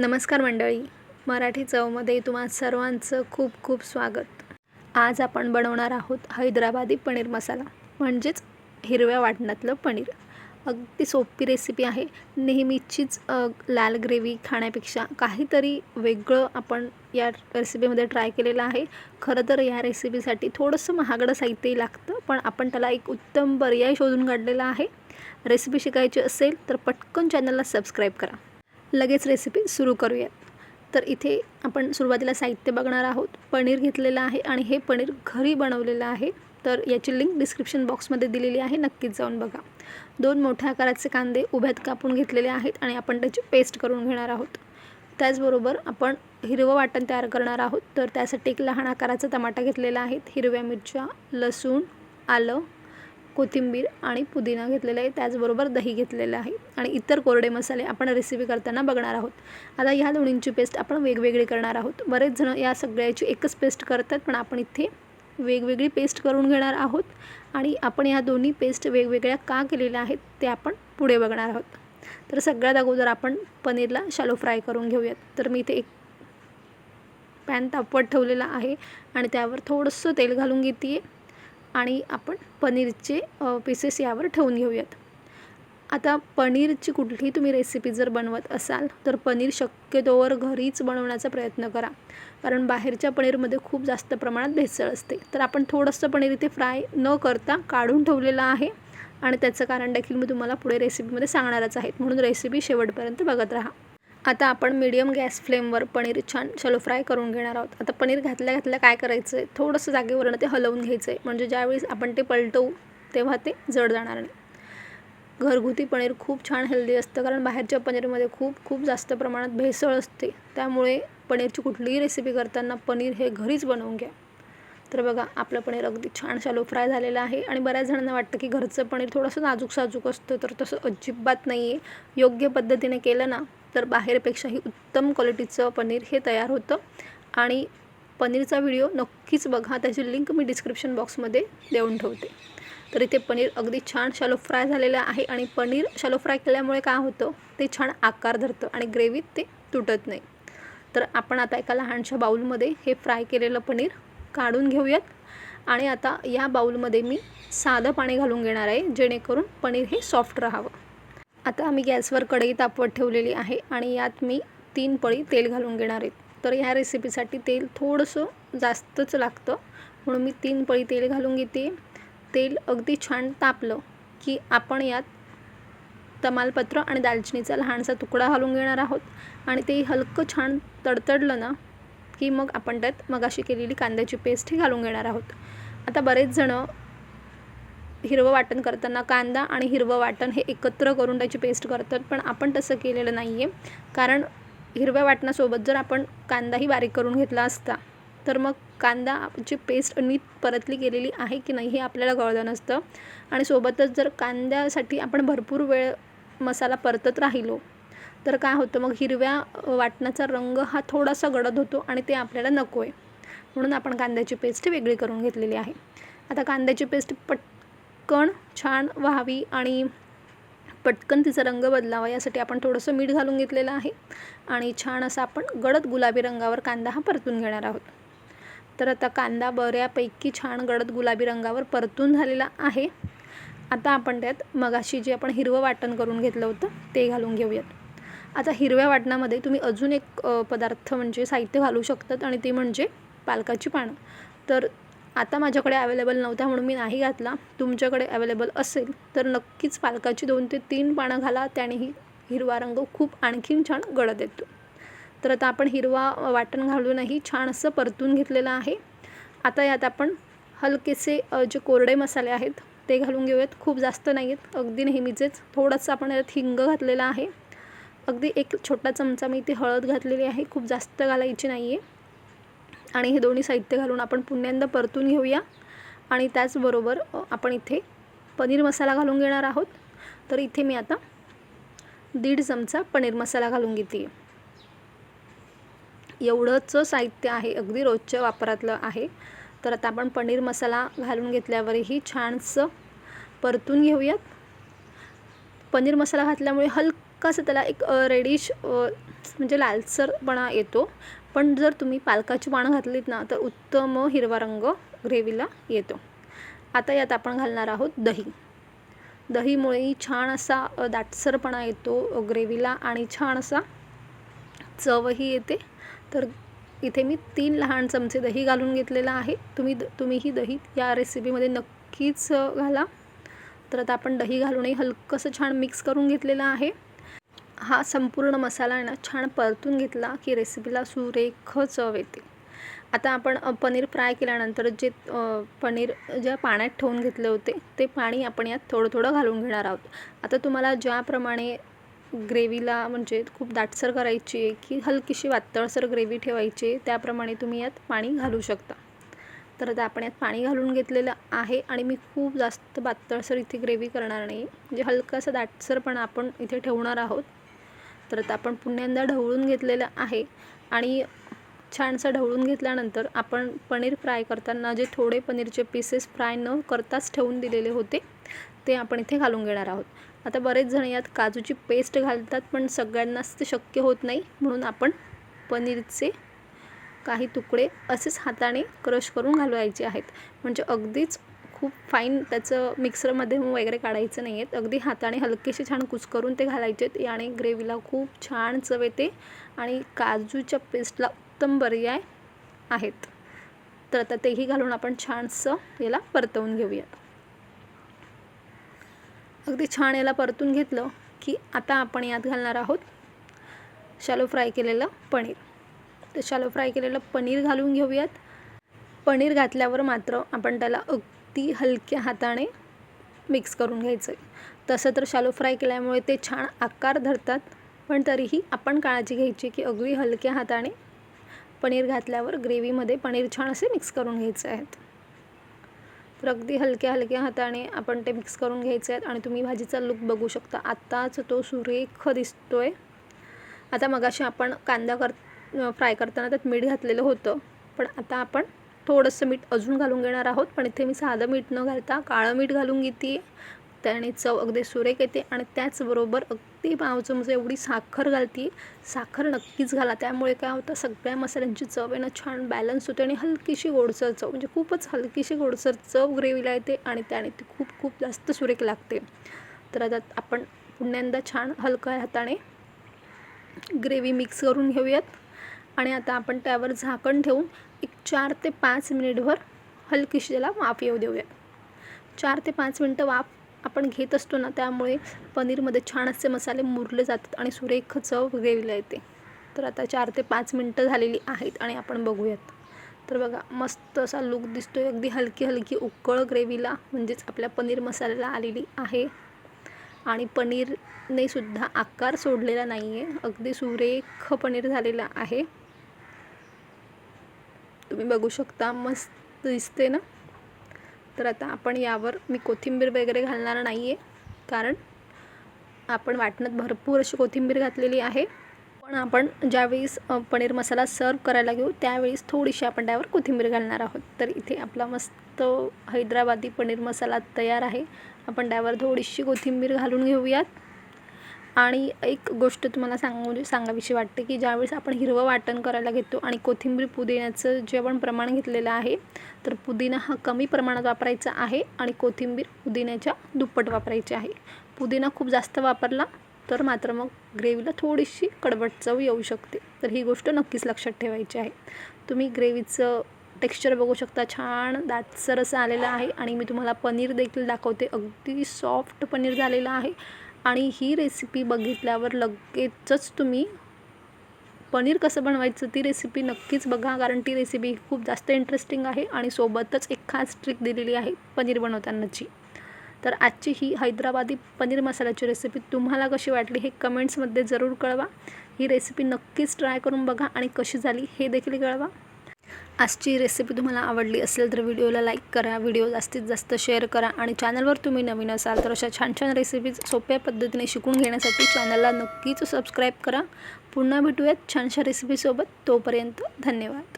नमस्कार मंडळी. मराठी चवमध्ये तुम्हा सर्वांचं खूप खूप स्वागत. आज आपण बनवणार आहोत हैदराबादी पनीर मसाला म्हणजेच हिरव्या वाटणातलं पनीर. अगदी सोपी रेसिपी आहे. नेहमीचीच लाल ग्रेव्ही खाण्यापेक्षा काहीतरी वेगळं आपण या रेसिपीमध्ये ट्राय केलेलं आहे. खरं तर या रेसिपीसाठी थोडंसं महागडं साहित्यही लागतं पण आपण त्याला एक उत्तम पर्याय शोधून काढलेला आहे. रेसिपी शिकायची असेल तर पटकन चॅनलला सबस्क्राईब करा. लगेच रेसिपी सुरू करूयात. तर इथे आपण सुरुवातीला साहित्य बघणार आहोत. पनीर घेतलेलं आहे आणि हे पनीर घरी बनवलेलं आहे. तर याची लिंक डिस्क्रिप्शन बॉक्समध्ये दिलेली आहे. नक्कीच जाऊन बघा. दोन मोठ्या आकाराचे कांदे उभ्यात कापून घेतलेले आहेत आणि आपण त्याची पेस्ट करून घेणार आहोत. त्याचबरोबर आपण हिरवं वाटण तयार करणार आहोत. तर त्यासाठी एक लहान आकाराचा टमाटा घेतलेला आहे. हिरव्या मिरच्या लसूण आलं कोथिंबीर आणि पुदिना घेतलेला आहे त्याचबरोबर दही घेतलेलं आहे आणि इतर कोरडे मसाले आपण रेसिपी करताना बघणार आहोत. आता ह्या दोन्हींची पेस्ट आपण वेगवेगळी करणार आहोत. बरेच जण या सगळ्याची एकच पेस्ट करतात पण आपण इथे वेगवेगळी पेस्ट करून घेणार आहोत आणि आपण या दोन्ही पेस्ट वेगवेगळ्या का केलेल्या आहेत ते आपण पुढे बघणार आहोत. तर सगळ्यात अगोदर आपण पनीरला शालो फ्राय करून घेऊयात. तर मी इथे एक पॅन तापवत ठेवलेला आहे आणि त्यावर थोडंसं तेल घालून घेते आणि आपण पनीरचे पीसेस यावर ठेवून घेऊयात. आता पनीरची कुठलीही तुम्ही रेसिपी जर बनवत असाल तर पनीर शक्यतोवर घरीच बनवण्याचा प्रयत्न करा. कारण बाहेरच्या पनीरमध्ये खूप जास्त प्रमाणात भेसळ असते. तर आपण थोडंसं पनीर इथे फ्राय न करता काढून ठेवलेलं आहे. आणि त्याचं कारण देखील मी तुम्हाला पुढे रेसिपीमध्ये सांगणारच आहेत म्हणून रेसिपी शेवटपर्यंत बघत राहा. आता आपण मीडियम गॅस फ्लेमवर पनीर छान चलो फ्राय करून घेणार आहोत. आता पनीर घातल्या घातल्या काय करायचं आहे थोडंसं जागेवरनं ते हलवून घ्यायचं आहे म्हणजे ज्यावेळेस आपण ते पलटवू तेव्हा ते जड जाणार नाही. घरगुती पनीर खूप छान हेल्दी असतं कारण बाहेरच्या पनीरमध्ये खूप खूप जास्त प्रमाणात भेसळ असते. त्यामुळे पनीरची कुठलीही रेसिपी करताना पनीर हे घरीच बनवून घ्या. तर बघा आपलं पनीर अगदी छान शालो फ्राय झालेलं आहे आणि बऱ्याच जणांना वाटतं की घरचं पनीर थोडंसं नाजूक साजूक असतं तर तसं अजिबात नाही आहे योग्य पद्धतीने केलं ना तर बाहेरपेक्षाही उत्तम क्वालिटीचं पनीर हे तयार होतं. आणि पनीरचा व्हिडिओ नक्कीच बघा त्याची लिंक मी डिस्क्रिप्शन बॉक्समध्ये देऊन ठेवते. तर इथे पनीर अगदी छान शालो फ्राय झालेलं आहे आणि पनीर शालो फ्राय केल्यामुळे काय होतं ते छान आकार धरतं आणि ग्रेव्हीत ते तुटत नाही. तर आपण आता एका लहानशा बाऊलमध्ये हे फ्राय केलेलं पनीर काढून घेऊयात. आणि आता या बाऊलमध्ये मी साधं पाणी घालून घेणार आहे जेणेकरून पनीर हे सॉफ्ट राहावं. आता मी गॅसवर कढई तापवत ठेवलेली आहे आणि यात मी तीन पळी तेल घालून घेणार आहे. तर ह्या रेसिपीसाठी तेल थोडंसं जास्तच लागतं म्हणून मी तीन पळी तेल घालून घेते. तेल अगदी छान तापलं की आपण यात तमालपत्र आणि दालचिनीचा लहानसा तुकडा घालून घेणार आहोत. आणि ते हलकं छान तडतडलं ना की मग आपण त्यात मगाशी केलेली कांद्याची पेस्ट ही घालून घेणार आहोत. आता बरेच जणं हिरवं वाटण करताना कांदा आणि हिरवं वाटण हे एकत्र करून त्याची पेस्ट करतात पण आपण तसं केलेलं नाही आहे कारण हिरव्या वाटणासोबत जर आपण कांदाही बारीक करून घेतला असता तर मग कांदाची पेस्ट नीट परतली गेलेली आहे की नाही हे आपल्याला कळलं नसतं. आणि सोबतच जर कांद्यासाठी आपण भरपूर वेळ मसाला परतत राहिलो तर काय होतं मग हिरव्या वाटणाचा रंग हा थोडासा गडद होतो आणि ते आपल्याला नको आहे. म्हणून आपण कांद्याची पेस्ट वेगळी करून घेतलेली आहे. आता कांद्याची पेस्ट पटकन छान व्हावी आणि पटकन तिचा रंग बदलावा यासाठी आपण थोडंसं मीठ घालून घेतलेलं आहे. आणि छान असा आपण गडद गुलाबी रंगावर कांदा हा परतून घेणार आहोत. तर आता कांदा बऱ्यापैकी छान गडद गुलाबी रंगावर परतून झालेला आहे. आता आपण त्यात मगाशी जे आपण हिरवं वाटण करून घेतलं होतं ते घालून घेऊयात. आता हिरव्या वाटणामध्ये तुम्ही अजून एक पदार्थ म्हणजे साहित्य घालू शकतात आणि ते म्हणजे पालकाची पानं. तर आता माझ्याकडे अवेलेबल नव्हत्या म्हणून मी नाही घातला. तुमच्याकडे अवेलेबल असेल तर नक्कीच पालकाची दोन ते तीन पानं घाला. त्यानेही हिरवा रंग खूप आणखीन छान गडद येतो. तर आता आपण हिरवा वाटण घालूनही छान असं परतून घेतलेलं आहे. आता यात आपण हलकेसे जे कोरडे मसाले आहेत ते घालून घेऊयात. खूप जास्त नाही आहेत अगदी नेहमीचेच. थोडंसं आपण यात हिंग घातलेलं आहे. अगदी एक छोटा चमचा मी इथे हळद घातलेली आहे खूप जास्त घालायची नाही आहे आणि हे दोन्ही साहित्य घालून आपण पुन्यांदा परतून घेऊया. आणि त्याचबरोबर आपण इथे पनीर मसाला घालून घेणार आहोत. तर इथे मी आता दीड चमचा पनीर मसाला घालून घेते. एवढंच साहित्य आहे अगदी रोजच्या वापरातलं आहे. तर आता आपण पनीर मसाला घालून घेतल्यावरही छानसं परतून घेऊयात. पनीर मसाला घातल्यामुळे हलकासं त्याला एक रेडिश म्हणजे लालसरपणा येतो. पण जर तुम्ही पालकाची पानं घातलीत ना तर उत्तम हिरवा रंग ग्रेव्हीला येतो. आता यात आपण घालणार आहोत दही. दहीमुळेही छान असा दाटसरपणा येतो ग्रेव्हीला आणि छान असा चवही येते. तर इथे मी तीन लहान चमचे दही घालून घेतलेलं आहे. तुम्ही द तुम्हीही दही या रेसिपीमध्ये नक्कीच घाला. तर आता आपण दही घालूनही हलकंसं छान मिक्स करून घेतलेलं आहे. हा संपूर्ण मसाला आहे ना छान परतून घेतला की रेसिपीला सुरेख चव येते. आता आपण पनीर फ्राय केल्यानंतर जे पनीर ज्या पाण्यात ठेवून घेतले होते ते पाणी आपण यात थोडं थोडं घालून घेणार आहोत. आता तुम्हाला ज्याप्रमाणे ग्रेव्हीला म्हणजे खूप दाटसर करायची आहे की हलकीशी वातळसर ग्रेव्ही ठेवायची आहे त्याप्रमाणे तुम्ही यात पाणी घालू शकता. तर आता आपण यात पाणी घालून घेतलेलं आहे आणि मी खूप जास्त पातळसर इथे ग्रेव्ही करणार नाही. म्हणजे हलकासा दाटसरपणा आपण इथे ठेवणार आहोत. तर आता आपण पुन्यांदा ढवळून घेतलेलं आहे. आणि छानसं ढवळून घेतल्यानंतर आपण पनीर फ्राय करताना जे थोडे पनीरचे पीसेस फ्राय न करताच ठेवून दिलेले होते ते आपण इथे घालून घेणार आहोत. आता बरेच जण यात काजूची पेस्ट घालतात पण सगळ्यांनाच ते शक्य होत नाही. म्हणून आपण पनीरचे काही तुकडे असेच हाताने क्रश करून घालवायचे आहेत. म्हणजे अगदीच खूप फाईन त्याचं मिक्सरमध्ये वगैरे काढायचं नाही आहेत अगदी हाताने हलकेसे छान कुचकरून ते घालायचे. आहेत याने ग्रेव्हीला खूप छान चव येते. आणि काजूच्या पेस्टला उत्तम पर्याय आहेत. तर आता तेही घालून आपण छानसं याला परतवून घेऊयात अगदी छान याला परतून घेतलं की आता आपण यात घालणार आहोत शालो फ्राय केलेलं पनीर. तर शालो फ्राय केलेलं पनीर घालून घेऊयात. पनीर घातल्यावर मात्र आपण त्याला ती हलक्या हाताने मिक्स करून घ्यायचं. आहे तसं तर शालो फ्राय केल्यामुळे ते छान आकार धरतात पण तरीही आपण काळजी घ्यायची की अगदी हलक्या हाताने पनीर घातल्यावर ग्रेव्हीमध्ये पनीर छान असे मिक्स करून घ्यायचे आहेत. तर अगदी हलक्या हलक्या हाताने आपण ते मिक्स करून घ्यायचे आहेत आणि तुम्ही भाजीचा लुक बघू शकता. आत्ताच तो सुरेख दिसतो आहे आता मगाशी आपण कांदा कर फ्राय करताना त्यात मीठ घातलेलं होतं पण आता आपण थोडंसं मीठ अजून घालून घेणार आहोत पण इथे मी साधं मीठ न घालता काळं मीठ घालून घेते. त्याने चव अगदी सुरेख येते आणि त्याचबरोबर अगदी पाव चमचा म्हणजे एवढी साखर घालते. साखर नक्कीच घाला. त्यामुळे काय होतं सगळ्या मसाल्यांची चव आहे ना छान बॅलन्स होते आणि हलकीशी गोडसर चव म्हणजे खूपच हलकीशी गोडसर चव ग्रेव्हीला येते आणि त्याने ती खूप खूप जास्त सुरेख लागते. तर आता आपण पुन्यांदा छान हलक्या हाताने ग्रेव्ही मिक्स करून घेऊयात. आणि आता आपण त्यावर झाकण ठेवून एक चार ते पाच मिनिटभर हलकीशी त्याला वाफ येऊ देऊयात चार ते पाच मिनटं वाफ आपण घेत असतो ना त्यामुळे पनीरमध्ये छान असे मसाले मुरले जातात आणि सुरेख चव ग्रेव्हीला येते. तर आता चार ते पाच मिनटं झालेली आहेत आणि आपण बघूयात. तर बघा मस्त असा लुक दिसतोय. अगदी हलकी हलकी उकळ ग्रेव्हीला म्हणजेच आपल्या पनीर मसाल्याला आलेली आहे. आणि पनीरने सुद्धा आकार सोडलेला नाही आहे अगदी सुरेख पनीर झालेला आहे. तुम्ही बघू शकता मस्त दिसते ना? तर आता आपण यावर मी कोथिंबीर वगैरे घालणार नाही आहे कारण आपण वाटणात भरपूर अशी कोथिंबीर घातलेली आहे. पण आपण ज्यावेळेस पनीर मसाला सर्व करायला घेऊ त्यावेळेस थोडीशी आपण त्यावर कोथिंबीर घालणार आहोत. तर इथे आपला मस्त हैदराबादी पनीर मसाला तयार आहे. आपण त्यावर थोडीशी कोथिंबीर घालून घेऊयात. आणि एक गोष्ट तुम्हाला सांगू सांगावीशी वाटते की ज्यावेळेस आपण हिरवं वाटण करायला घेतो आणि कोथिंबीर पुदिन्याचं जे आपण प्रमाण घेतलेलं आहे तर पुदिना हा कमी प्रमाणात वापरायचा आहे आणि कोथिंबीर पुदिन्याच्या दुप्पट वापरायची आहे. पुदिना खूप जास्त वापरला तर मात्र मग ग्रेव्हीला थोडीशी कडवट चव येऊ शकते. तर ही गोष्ट नक्कीच लक्षात ठेवायची आहे. तुम्ही ग्रेव्हीचं टेक्स्चर बघू शकता छान दाटसर असं आलेलं आहे आणि मी तुम्हाला पनीर देखील दाखवते. अगदी सॉफ्ट पनीर झालेलं आहे. आणि ही रेसिपी बघितल्यावर लगेचच तुम्ही पनीर कसं बनवायचं ती रेसिपी नक्कीच बघा कारण ती रेसिपी खूप जास्त इंटरेस्टिंग आहे आणि सोबतच एक खास ट्रिक दिलेली आहे पनीर बनवतानाची. तर आजची ही हैदराबादी पनीर मसाल्याची रेसिपी तुम्हाला कशी वाटली हे कमेंट्समध्ये जरूर कळवा. ही रेसिपी नक्कीच ट्राय करून बघा आणि कशी झाली हे देखील कळवा. आजची रेसिपी तुम्हाला आवडली असेल तर व्हिडिओला लाईक करा. व्हिडिओ जास्तीत जास्त शेअर करा आणि चॅनलवर तुम्ही नवीन असाल तर अशा छान छान रेसिपीज सोप्या पद्धतीने शिकून घेण्यासाठी चॅनलला नक्कीच सबस्क्राईब करा. पुन्हा भेटूयात छानशा रेसिपीसोबत तोपर्यंत धन्यवाद.